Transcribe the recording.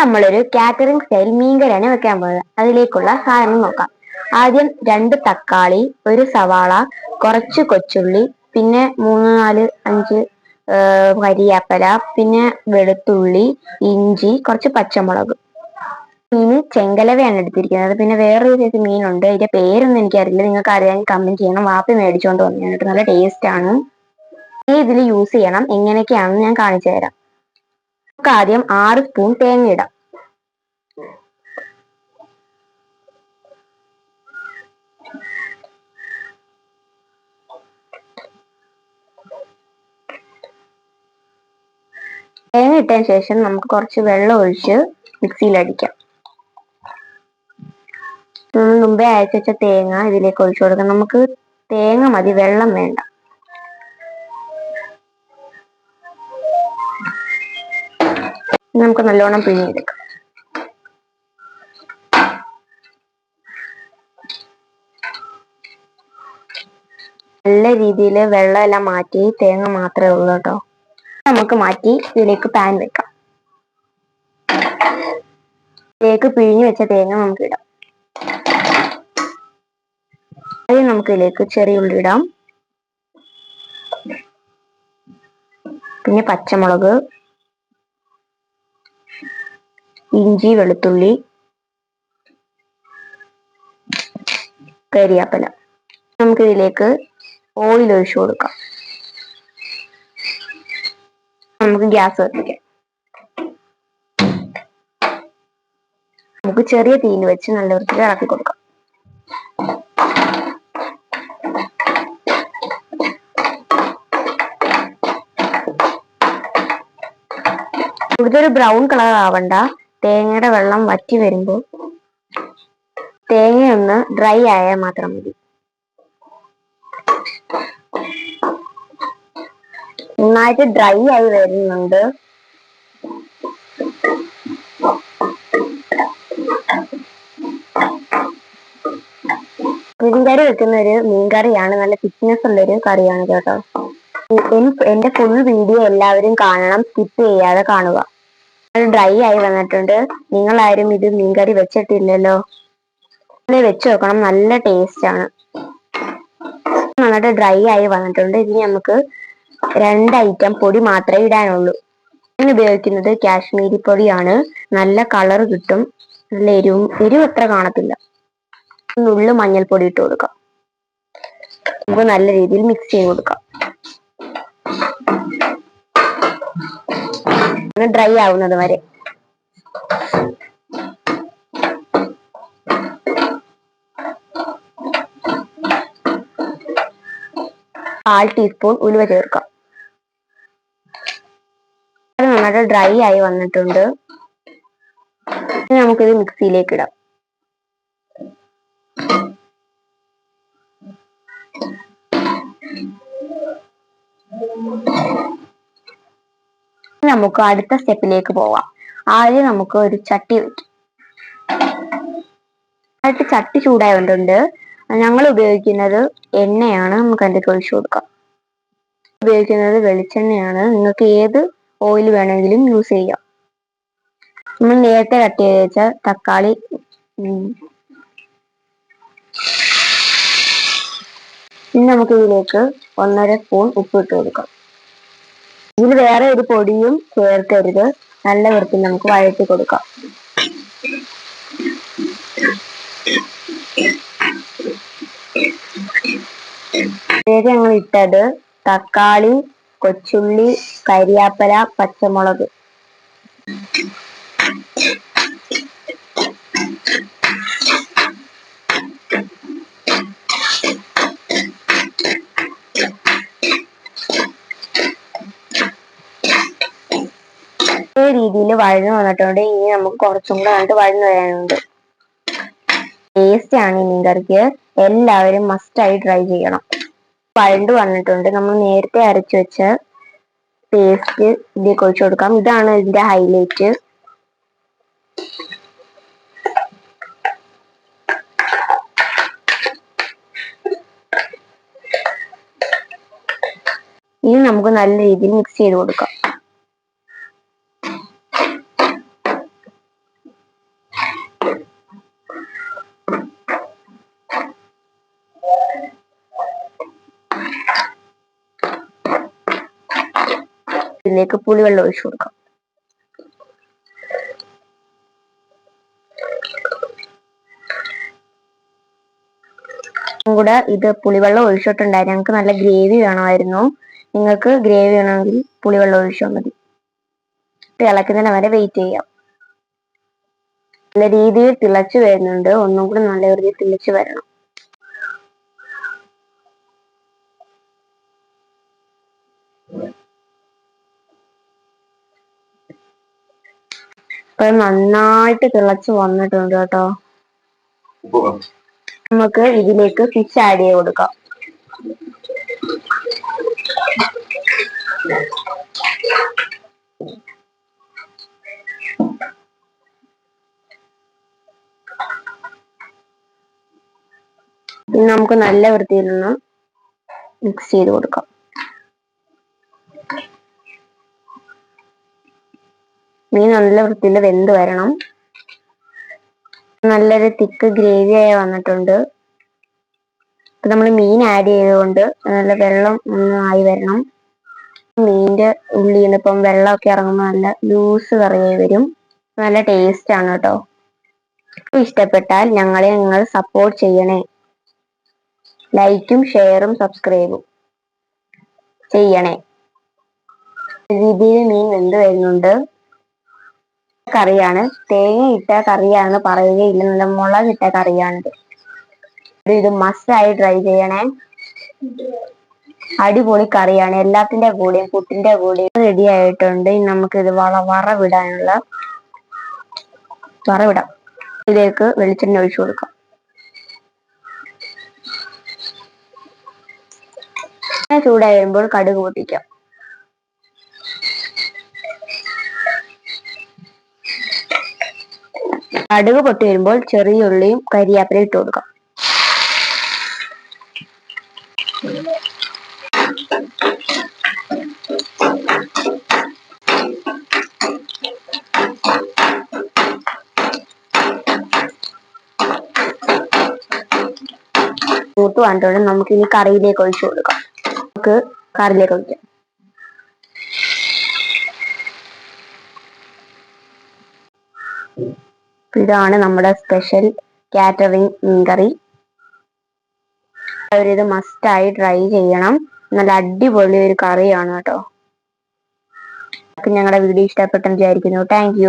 നമ്മളൊരു catering style മീൻകറിയാണ് വെക്കാൻ പോകുന്നത് അതിലേക്കുള്ള സാധനം നോക്കാം. ആദ്യം രണ്ട് തക്കാളി ഒരു സവാള കുറച്ച് കൊച്ചുള്ളി പിന്നെ മൂന്ന് നാല് അഞ്ച് കരിയാപ്പല പിന്നെ വെളുത്തുള്ളി ഇഞ്ചി കുറച്ച് പച്ചമുളക്. മീൻ ചെങ്കലവയാണ് എടുത്തിരിക്കുന്നത്. പിന്നെ വേറൊരു സൈസ് മീനുണ്ട്. ഇതിന്റെ പേരൊന്നും എനിക്കറിയില്ല. നിങ്ങൾക്ക് അറിയാൻ കമന്റ് ചെയ്യണം. വാപ്പി മേടിച്ചോണ്ട് വന്നിട്ട് നല്ല ടേസ്റ്റ് ആണ്. ഇതിൽ യൂസ് ചെയ്യണം. എങ്ങനെയൊക്കെയാണെന്ന് ഞാൻ കാണിച്ചു തരാം. നമുക്ക് ആദ്യം ആറ് സ്പൂൺ തേങ്ങ ഇടാം തേങ്ങ ഇട്ടതിന് ശേഷം നമുക്ക് കുറച്ച് വെള്ളം ഒഴിച്ച് മിക്സിയിൽ അടിക്കാം മുമ്പേ അയച്ചു വെച്ച തേങ്ങ ഇതിലേക്ക് ഒഴിച്ചു കൊടുക്കാം. നമുക്ക് തേങ്ങ മതി വെള്ളം വേണ്ട. നമുക്ക് നല്ലോണം പിഴിഞ്ഞെടുക്കാം. നല്ല രീതിയിൽ വെള്ളം എല്ലാം മാറ്റി തേങ്ങ മാത്രമേ ഉള്ളൂ കേട്ടോ. നമുക്ക് മാറ്റി ഇതിലേക്ക് പാൻ വെക്കാം. ഇതിലേക്ക് പിഴിഞ്ഞു വെച്ച തേങ്ങ നമുക്ക് ഇടാം. ആദ്യം നമുക്ക് ഇതിലേക്ക് ചെറിയ ഉള്ളി ഇടാം. പിന്നെ പച്ചമുളക്. ഇഞ്ചി വെളുത്തുള്ളി കരിയാപ്പല. നമുക്ക് ഇതിലേക്ക് ഓയിൽ ഒഴിച്ചു കൊടുക്കാം. നമുക്ക് ഗ്യാസ് കത്തിക്കാം. നമുക്ക് ചെറിയ തീയിൽ വെച്ച് നല്ല വൃത്തിയിൽ ഇറക്കി കൊടുക്കാം. കൂടുതൽ ബ്രൗൺ കളർ ആവണ്ട. തേങ്ങയുടെ വെള്ളം വറ്റി വരുമ്പോൾ തേങ്ങയൊന്ന് ഡ്രൈ ആയാൽ മാത്രം മതി. നന്നായിട്ട് ഡ്രൈ ആയി വരുന്നുണ്ട്. മീൻകറി വെക്കുന്ന ഒരു മീൻകറിയാണ് നല്ല ഫിറ്റ്നസ് ഉള്ള ഒരു കറിയാണ് കേട്ടോ. എന്റെ ഫുൾ വീഡിയോ എല്ലാവരും കാണണം സ്കിപ്പ് ചെയ്യാതെ കാണുക. ഡ്രൈ ആയി വന്നിട്ടുണ്ട്. നിങ്ങൾ ആരും ഇത് മീൻകറി വെച്ചിട്ടില്ലല്ലോ. വെച്ച് നോക്കണം. നല്ല ടേസ്റ്റ് ആണ്. നന്നായിട്ട് ഡ്രൈ ആയി വന്നിട്ടുണ്ട്. ഇനി നമുക്ക് രണ്ട് ഐറ്റം പൊടി മാത്രമേ ഇടാനുള്ളൂ. ഞാൻ ഉപയോഗിക്കുന്നത് കാശ്മീരി പൊടിയാണ്. നല്ല കളർ കിട്ടും. നല്ല എരിവും എരിവ് അത്ര കാണത്തില്ല. നുള്ളു മഞ്ഞൾപ്പൊടി ഇട്ട് കൊടുക്കാം. നമുക്ക് നല്ല രീതിയിൽ മിക്സ് ചെയ്ത് കൊടുക്കാം. ഡ്രൈ ആവുന്നത് വരെ. കാൽ ടീസ്പൂൺ ഉലുവ ചേർക്കാം. അത് നന്നായിട്ട് ഡ്രൈ ആയി വന്നിട്ടുണ്ട്. നമുക്കിത് മിക്സിയിലേക്ക് ഇടാം. നമുക്ക് അടുത്ത സ്റ്റെപ്പിലേക്ക് പോവാം. ആദ്യം നമുക്ക് ഒരു ചട്ടി വെക്കാം. അടുത്ത് ചട്ടി ചൂടായതുകൊണ്ട് ഞങ്ങൾ ഉപയോഗിക്കുന്നത് എണ്ണയാണ്. നമുക്ക് അതിന്റെ ഒഴിച്ചു കൊടുക്കാം. ഉപയോഗിക്കുന്നത് വെളിച്ചെണ്ണയാണ്. നിങ്ങൾക്ക് ഏത് ഓയിൽ വേണമെങ്കിലും യൂസ് ചെയ്യാം. നമ്മൾ നേരത്തെ കട്ട് ചെയ്ത് വെച്ച തക്കാളി ഇനി നമുക്ക് ഇതിലേക്ക് ഒന്നര സ്പൂൺ ഉപ്പ് ഇട്ട് കൊടുക്കാം. ഇതിൽ വേറെ ഒരു പൊടിയും ചേർക്കരുത്. നല്ല വൃത്തി നമുക്ക് വഴറ്റി കൊടുക്കാം. ഇതിലേക്ക് ഞങ്ങൾ ഇട്ടത് തക്കാളി കൊച്ചുള്ളി കരിയാപ്പല പച്ചമുളക്. രീതിയിൽ വഴന്നു വന്നിട്ടുണ്ട്. ഇനി നമുക്ക് കുറച്ചും കൂടെ കണ്ടിട്ട് വഴന്നു വരാനുണ്ട്. ടേസ്റ്റ് ആണ് ഈ മീൻകറിക്ക്. എല്ലാവരും മസ്റ്റ് ആയി ട്രൈ ചെയ്യണം. വഴണ്ട് വന്നിട്ടുണ്ട്. നമ്മൾ നേരത്തെ അരച്ചു വെച്ച പേസ്റ്റ് ഇതിലേക്ക് ഒഴിച്ചു കൊടുക്കാം. ഇതാണ് ഇതിന്റെ ഹൈലൈറ്റ് ഇനി നമുക്ക് നല്ല രീതിയിൽ മിക്സ് ചെയ്ത് കൊടുക്കാം. ഇതിലേക്ക് പുളിവെള്ളം ഒഴിച്ചു കൊടുക്കാം. കൂടെ ഇത് പുളിവെള്ളം ഒഴിച്ചിട്ടുണ്ടായിരുന്നു. ഞങ്ങൾക്ക് നല്ല ഗ്രേവി വേണമായിരുന്നു. നിങ്ങൾക്ക് ഗ്രേവി വേണമെങ്കിൽ പുളിവെള്ളം ഒഴിച്ചാൽ മതി. ഇളക്കുന്നതിന് വരെ വെയിറ്റ് ചെയ്യാം. നല്ല രീതിയിൽ തിളച്ചു വരുന്നുണ്ട്. ഒന്നും കൂടി നല്ല രീതിയിൽ തിളച്ചു വരണം. ഇപ്പൊ നന്നായിട്ട് തിളച്ചു വന്നിട്ടുണ്ട് കേട്ടോ. നമുക്ക് ഇതിലേക്ക് ഫിഷ് ആഡ് ചെയ്ത് കൊടുക്കാം. ഇനി നമുക്ക് നല്ല വൃത്തിയിലൊന്ന് മിക്സ് ചെയ്ത് കൊടുക്കാം. മീൻ നല്ല വൃത്തിയിൽ വെന്ത് വരണം. നല്ലൊരു തിക്ക് ഗ്രേവി ആയി വന്നിട്ടുണ്ട്. നമ്മൾ മീൻ ആഡ് ചെയ്തുകൊണ്ട് നല്ല വെള്ളം ഒന്ന് ആയി വരണം. മീനിന്റെ ഉള്ളിൽ നിന്ന് ഇപ്പം വെള്ളമൊക്കെ ഇറങ്ങുമ്പോൾ നല്ല ലൂസ് കറിയായി വരും. നല്ല ടേസ്റ്റ് ആണ് കേട്ടോ. ഇഷ്ടപ്പെട്ടാൽ ഞങ്ങളെ നിങ്ങൾ സപ്പോർട്ട് ചെയ്യണേ. ലൈക്കും ഷെയറും സബ്സ്ക്രൈബും ചെയ്യണേ. രീതിയിൽ മീൻ വെന്ത് വരുന്നുണ്ട്. കറിയാണ്. തേങ്ങ ഇട്ട കറിയാണ് പറയുകയില്ല നല്ല മുളക് ഇട്ട കറിയാണ് ഇത് മസ്റ്റായി ട്രൈ ചെയ്യണേ. അടിപൊളി കറിയാണ്. എല്ലാത്തിന്റെ കൂടെയും പുട്ടിന്റെ കൂടെയും റെഡി ആയിട്ടുണ്ട്. ഇനി നമുക്ക് ഇത് വള വറവിടാനുള്ള വറവിടാം. ഇതിലേക്ക് വെളിച്ചെണ്ണ ഒഴിച്ചു കൊടുക്കാം. വരുമ്പോൾ കടുക് പൊട്ടിക്കാം. കടുക് പൊട്ടി വരുമ്പോൾ ചെറിയ ഉള്ളിയും കരിയാപ്പിലയും ഇട്ട് കൊടുക്കാം. മൂത്ത് വേണ്ടോടെ നമുക്ക് ഇനി കറിയിലേക്ക് ഒഴിച്ചു കൊടുക്കാം. നമുക്ക് കാറിലേക്ക് ഒഴിക്കാം. ഇതാണ് നമ്മുടെ സ്പെഷ്യൽ കാറ്ററിംഗ് മീൻകറി അവരിത് മസ്റ്റായി ട്രൈ ചെയ്യണം. നല്ല അടിപൊളി ഒരു കറിയാണ് കേട്ടോ. ഞങ്ങളുടെ വീഡിയോ ഇഷ്ടപ്പെട്ടെന്ന് വിചാരിക്കുന്നു. താങ്ക്